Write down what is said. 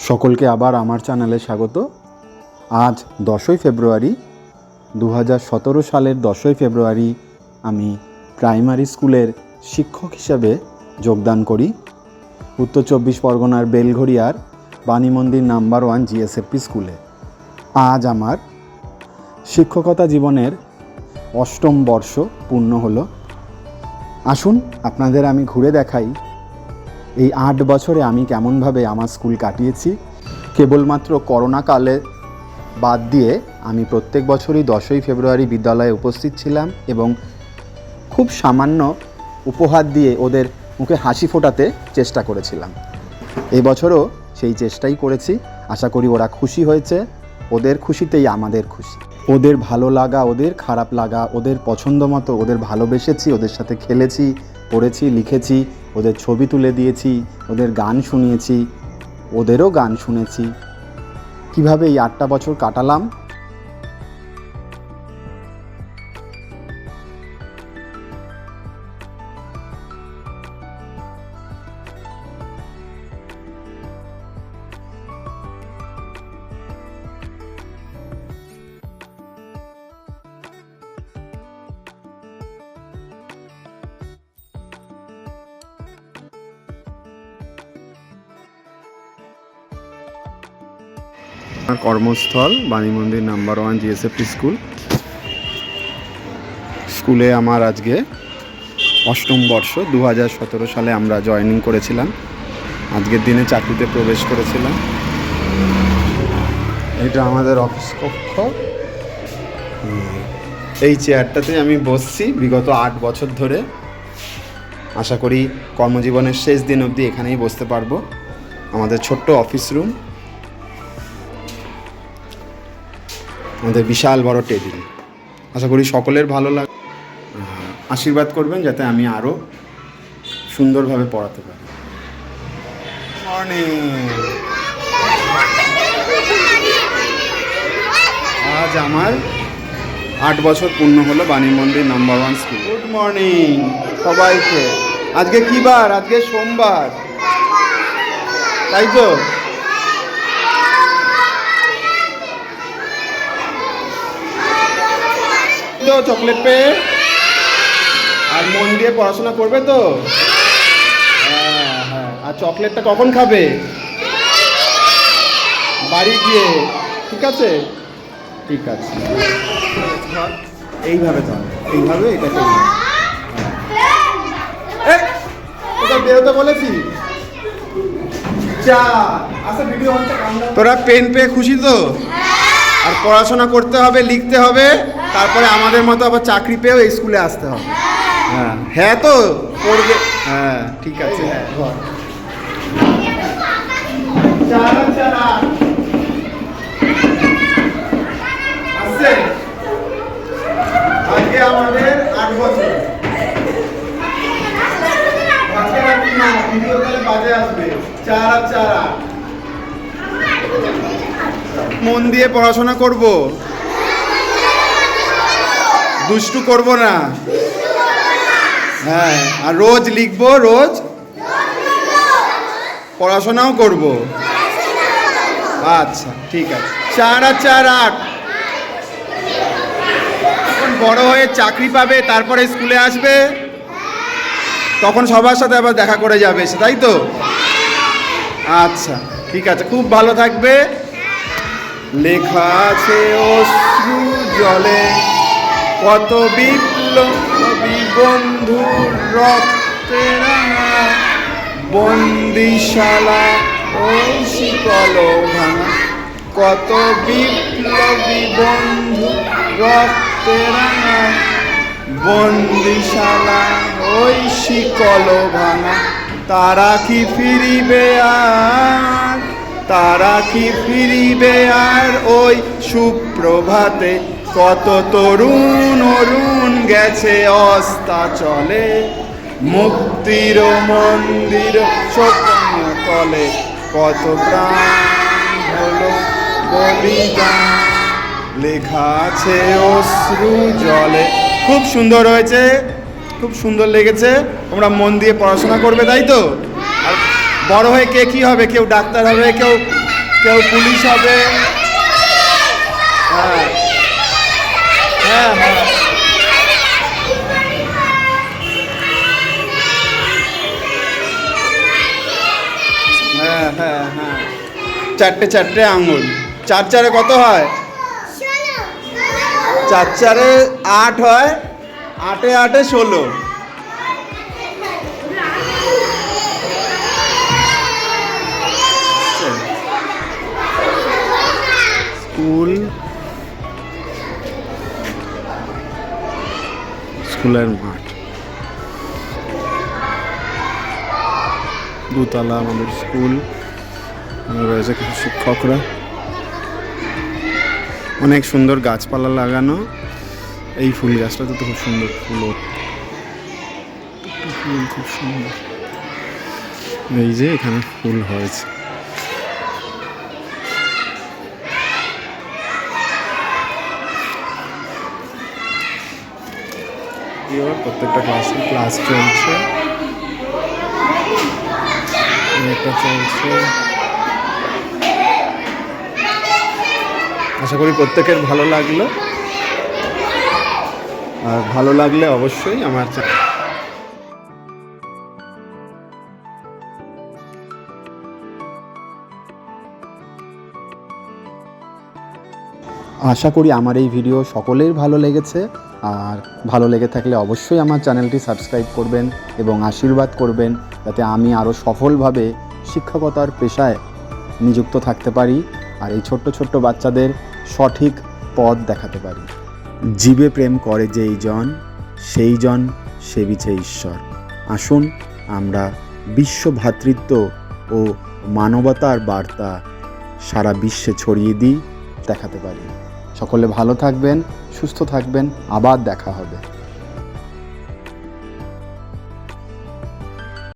সকলকে আবার আমার চ্যানেলে স্বাগত। আজ দশই ফেব্রুয়ারি দু সতেরো সালের দশই ফেব্রুয়ারি আমি প্রাইমারি স্কুলের শিক্ষক হিসেবে যোগদান করি। উত্তর চব্বিশ পরগনার বেলঘড়িয়ার বাণী মন্দির নাম্বার ওয়ান জিএসএফপি স্কুলে। আজ আমার শিক্ষকতা জীবনের অষ্টম বর্ষ পূর্ণ হলো। আসুন আপনাদের আমি ঘুরে দেখাই এই আট বছরে আমি কেমনভাবে আমার স্কুল কাটিয়েছি? কেবলমাত্র করোনা কালে বাদ দিয়ে আমি প্রত্যেক বছরই দশই ফেব্রুয়ারি বিদ্যালয়ে উপস্থিত ছিলাম এবং খুব সামান্য উপহার দিয়ে ওদের মুখে হাসি ফোটাতে চেষ্টা করেছিলাম। এই বছরও সেই চেষ্টাই করেছি। আশা করি ওরা খুশি হয়েছে। ওদের খুশিতেই আমাদের খুশি। ওদের ভালো লাগা, ওদের খারাপ লাগা, ওদের পছন্দ মতো ওদের ভালোবেসেছি, ওদের সাথে খেলেছি পড়েছি, লিখেছি, ওদের ছবি তুলে দিয়েছি, ওদের গান শুনিয়েছি, ওদেরও গান শুনেছি। কীভাবে এই আটটা বছর কাটালাম? আমার কর্মস্থল বাণী মন্দির নাম্বার ওয়ান জিএসএফটি স্কুল। স্কুলে আমার আজকে অষ্টম বর্ষ দু হাজার সতেরো সালে আমরা জয়েনিং করেছিলাম। আজকের দিনে চাকরিতে প্রবেশ করেছিলাম। এটা আমাদের অফিস কক্ষ। এই চেয়ারটাতে আমি বসছি বিগত আট বছর ধরে। আশা করি কর্মজীবনের শেষ দিন অবধি এখানেই বসতে পারব। আমাদের ছোট্ট অফিস রুম। আমাদের বিশাল বড় টেবিল। আশা করি সকলের ভালো লাগ আশীর্বাদ করবেন যাতে আমি আরও সুন্দরভাবে পড়াতে পারি। আজ আমার আট বছর পূর্ণ হলো Bani Mandir number one school good morning সবাইকে। আজকে কি বার? আজকে সোমবার। তাই তো? তো চকলেট পেয়ে। আর মন দিয়ে পড়াশোনা করবে তো? হ্যাঁ হ্যাঁ। আর চকলেটটা কখন খাবে? বাড়ি গিয়ে ঠিক আছে? ঠিক আছে। এইভাবে ধর এইভাবে এটাকে। হ্যাঁ। বেরোতে বলেছি। চা আচ্ছা তোরা পেন পেয়ে খুশি তো? আর পড়াশোনা করতে হবে লিখতে হবে? তারপরে আমাদের মতো আবার চাকরি পেয়েও এই স্কুলে আসতে হবে। হ্যাঁ হ্যাঁ তো পড়বে হ্যাঁ ঠিক আছে। আজকে আমাদের বছর। বাজে আসবে। মন দিয়ে পড়াশোনা করব। দুষ্টু করব না। হ্যাঁ আর রোজ লিখব, রোজ পড়াশোনাও করব। আচ্ছা ঠিক আছে। চার আর চার আট। বড় হয়ে চাকরি পাবে, তারপরে স্কুলে আসবে, তখন সবার সাথে আবার দেখা করে যাবে তাই তো? আচ্ছা ঠিক আছে, খুব ভালো থাকবে। লেখা আছে অশ্রু জলে। কত বিপ্লবী বন্ধুর রক্তে বন্দিশালা ওই শিকল ভাঙা। কত বিপ্লবী বন্ধু রক্তে রাঙা বন্দিশালা ওই শিকল ভাঙা। তারা কি ফিরিবে আর? তারা কি ফিরিবে আর ওই সুপ্রভাতে কত তরুণ অরুণ গেছে অস্তা চলে। মুক্তির মন্দির স্বপ্ন তলে কত প্রাণ হলো বলিদান লেখা আছে অশ্রু জলে। খুব সুন্দর হয়েছে, খুব সুন্দর লেগেছে। তোমরা মন দিয়ে পড়াশোনা করবে, তাই তো? আর বড় হয়ে কে কি হবে? কেউ ডাক্তার হবে, কেউ কেউ পুলিশ হবে। হ্যাঁ। হ্যাঁ হ্যাঁ হ্যাঁ। হ্যাঁ চারটে চারটে আঙুল। চার, চারে কত হয়? চার, চারে আট হয়। আটে আটে ষোলো। স্কুল স্কুলের মাঠ। দুতলা আমাদের স্কুল। রয়েছে কিছু শিক্ষকরা। অনেক সুন্দর গাছপালা লাগানো। এই ফুল গাছটা তো খুব সুন্দর ফুল। ফুল খুব সুন্দর। এই যে এখানে ফুল হয়েছে। প্রত্যেকটা ক্লাসে ক্লাস চলছে। এটা চলছে। আশা করি প্রত্যেকের ভালো লাগল। আর ভালো লাগলে অবশ্যই আমার আশা করি আমার এই ভিডিও সকলের ভালো লেগেছে। আর ভালো লেগে থাকলে অবশ্যই আমার চ্যানেলটি সাবস্ক্রাইব করবেন এবং আশীর্বাদ করবেন যাতে আমি আরও সফলভাবে শিক্ষকতার পেশায় নিযুক্ত থাকতে পারি আর এই ছোট্ট ছোট্ট বাচ্চাদের সঠিক পথ দেখাতে পারি। জীবে প্রেম করে যেই জন, সেই জন সেবিছে ঈশ্বর। আসুন আমরা বিশ্ব ভ্রাতৃত্ব ও মানবতার বার্তা সারা বিশ্বে ছড়িয়ে দিই, দেখাতে পারি। সকলে ভালো থাকবেন সুস্থ থাকবেন আবার দেখা হবে।